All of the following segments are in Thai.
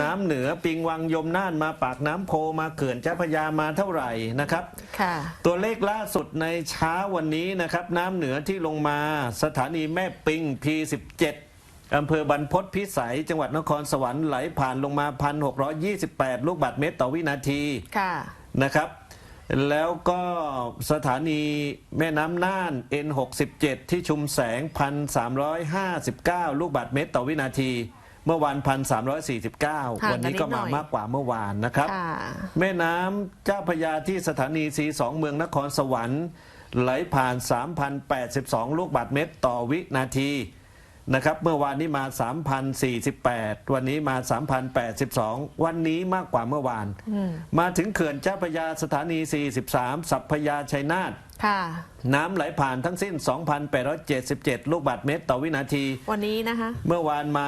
น้ำเหนือปิงวังยมน่านมาปากน้ำโพมาเขื่อนเจ้าพระยามาเท่าไหร่นะครับ ค่ะ ตัวเลขล่าสุดในเช้าวันนี้นะครับ น้ำเหนือที่ลงมาสถานีแม่ปิง P17 อำเภอบรรพตพิสัย จังหวัดนครสวรรค์ไหลผ่านลงมา 1,628 ลูกบาศก์เมตรต่อวินาทีค่ะ นะครับ แล้วก็สถานีแม่น้ำน่าน N67 ที่ชุมแสง 1,359 ลูกบาศก์เมตรต่อวินาที เมื่อวาน1,349วันนี้ก็มามากกว่าเมื่อวานนะครับ ค่ะ แม่น้ำเจ้าพระยาที่สถานีสีสองเมืองนครสวรรค์ ไหลผ่าน 3,082 ลูกบาศก์เมตรต่อวินาทีนะครับเมื่อวานนี้มา 3,048 วันนี้มา 3,082 วันนี้มากกว่าเมื่อวาน มาถึงเขื่อนเจ้าพระยาสถานี 43 สัพพยาชัยนาทค่ะ น้ำไหลผ่านทั้งสิ้น 2,877 ลูกบาศก์เมตรต่อวินาที วันนี้นะคะ เมื่อวานมา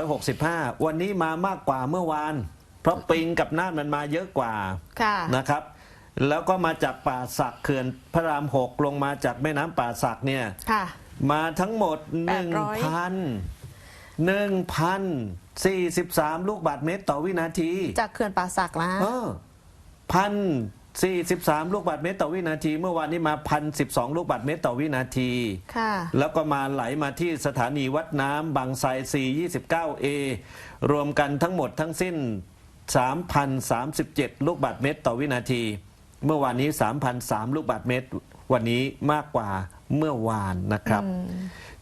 2,765 วันนี้มามากกว่าเมื่อวาน เพราะปิงกับน่านมันมาเยอะกว่าค่ะนะครับ แล้วก็มาจากป่าสักเขื่อนพระรามหกลงมาจากแม่น้ำป่าสักเนี่ยค่ะมาทั้งหมด800 1,000 1,043 ลูกบาศก์เมตรต่อวินาที จากเขื่อนป่าสักนะเออพัน สี่สิบสามลูกบาศก์เมตรต่อวินาที เมื่อวานนี้มาพันสิบสองลูกบาศก์เมตรต่อวินาที ค่ะ แล้วก็มาไหลมาที่สถานีวัดน้ำบางไทร 429 A รวมกันทั้งหมดทั้งสิ้น 3,037 ลูกบาศก์เมตรต่อวินาที เมื่อวานนี้ 3,003 ลูกบาศก์เมตร วันนี้มากกว่าเมื่อวานนะครับ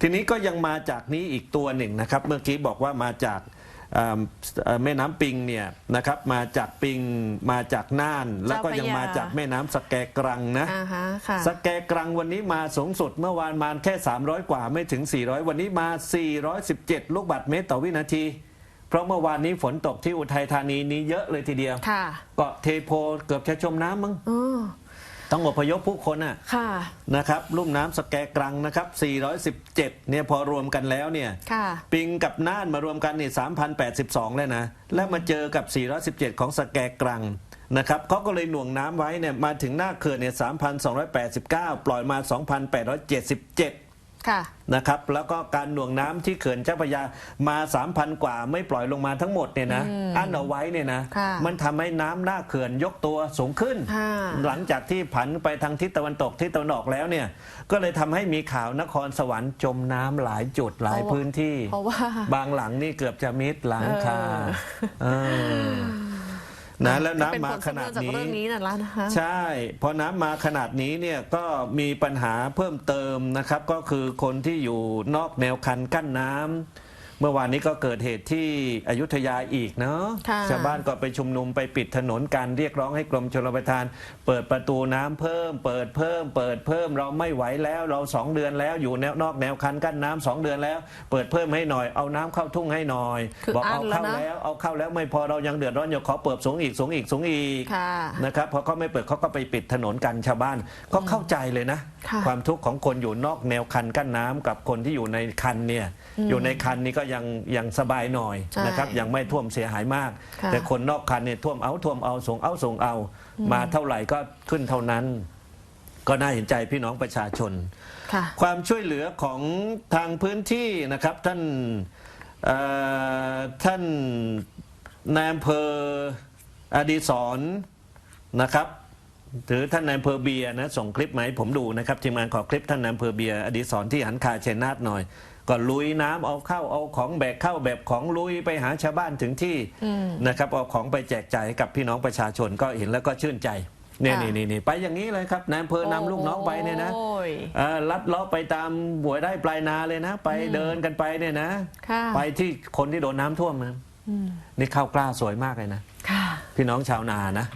ทีนี้ก็ยังมาจากนี้อีกตัวหนึ่งนะครับ เมื่อกี้บอกว่ามาจากเอ่อเอ่อ แม่น้ำปิงเนี่ยนะครับมาจากปิงมาจากน่าน แล้วก็ยังมาจากแม่น้ำสแกกรังนะอ่าฮะค่ะสแกกรังวันนี้มาสูงสุดเมื่อวานมาแค่ 300 กว่าไม่ถึง 400 วันนี้มา 417 ลูกบาศก์เมตรต่อวินาที เพราะเมื่อวานนี้ฝนตกที่อุทัยธานีนี้เยอะเลยทีเดียวค่ะ เกาะเทโพเกือบจะจมน้ำมั้งอ๋อ ต้องอพยพผู้คนอะค่ะ นะครับลุ่มน้ำสแกกรังนะครับ 417 เนี่ยพอรวมกันแล้วเนี่ย ค่ะ ปิงกับน่านมารวมกันนี่3,082 แล้วนะ แล้วมาเจอกับ 417 ของสแกกรังนะครับเขาก็เลยหน่วงน้ำไว้เนี่ยมาถึงหน้าเขื่อนเนี่ย3,289 ปล่อยมา 2,877ค่ะ นะครับ แล้วก็การหน่วงน้ำที่เขื่อนเจ้าพระยามา3,000กว่าไม่ปล่อยลงมาทั้งหมดเนี่ยนะอันเอาไว้เนี่ยนะค่ะมันทำให้น้ำหน้าเขื่อนยกตัวสูงขึ้นค่ะหลังจากที่ผันไปทางทิศตะวันตกทิศตะวันออกแล้วเนี่ย ก็เลยทำให้มีข่าวนครสวรรค์จมน้ำหลายจุดหลายพื้นที่เพราะว่าบางหลังนี่เกือบจะมิดหลังคาเอเออ นะแล้วก็เป็นน้ำมาผลขสำนาเร็ดจจากนี้เรื่องนี้นั่นแหละนะคะใช่ พอน้ำมาขนาดนี้เนี่ยก็มีปัญหาเพิ่มเติมนะครับ ก็คือคนที่อยู่นอกแนวคันกั้นน้ำ เมื่อวานนี้ก็เกิดเหตุที่อยุธยาอีกเนาะค่ะชาวบ้านก็ไปชุมนุมไปปิดถนนการเรียกร้องให้กรมชลประทาน เปิดประตูน้ำเพิ่ม เปิดเพิ่ม เปิดเพิ่มเราไม่ไหวแล้วเราสองเดือนแล้วอยู่แนวนอกแนวคันกั้นน้ำสองเดือนแล้ว เปิดเพิ่มให้หน่อยเอาน้ำเข้าทุ่งให้หน่อย คือบอกอั้เอานแล้วเข้านะ แล้วเอาเข้าแล้วไม่พอเรายังเดือดร้อนอยู่ขอเปิดสูงอีกสูงอีกสูงอีก ค่ะ นะครับพอเขาไม่เปิดเขาก็ไปปิดถนนกันชาวบ้าน ก็เข้าใจเลยนะ ค่ะความทุกข์ของคนอยู่นอกแนวคันกั้นน้ำกับคนที่อยู่ในคันเนี่ยอยู่ในคันนี่ก็ยังยังสบายหน่อยใช่นะครับยังไม่ท่วมเสียหายมาก ค่ะ แต่คนนอกคันเนี่ยท่วมเอาท่วมเอาส่งเอาส่งเอา มาเท่าไหร่ก็ขึ้นเท่านั้น ก็น่าเห็นใจพี่น้องประชาชน ค่ะ ความช่วยเหลือของทางพื้นที่นะครับท่านเอ่อท่านนายอำเภออดีศรนะครับ หรือท่านนายอำเภอเบียร์นะส่งคลิปมาให้ผมดูนะครับทีมงานขอคลิปท่านนายอำเภอเบียร์อดีศรที่หันคาเชยนาทหน่อย ก็ลุยน้ำเอาเข้าเอาของแบกเข้าแบบของลุยไปหาชาวบ้านถึงที่นะครับเอาของไปแจกจ่ายให้กับพี่น้องประชาชนก็เห็นแล้วก็ชื่นใจเนี่ยค่ะนี่นี่นี่ไปอย่างนี้เลยครับนายอำเภอนำลูกน้องไปเนี่ยนะโอ้ยเอ่อลัดเลาะไปตามหัวได้ปลายนาเลยนะ ไปเดินกันไปเนี่ยนะค่ะไปที่คนที่โดนน้ำท่วมนะนี่ข้าวกล้าสวยมากเลยนะค่ะพี่น้องชาวนานะ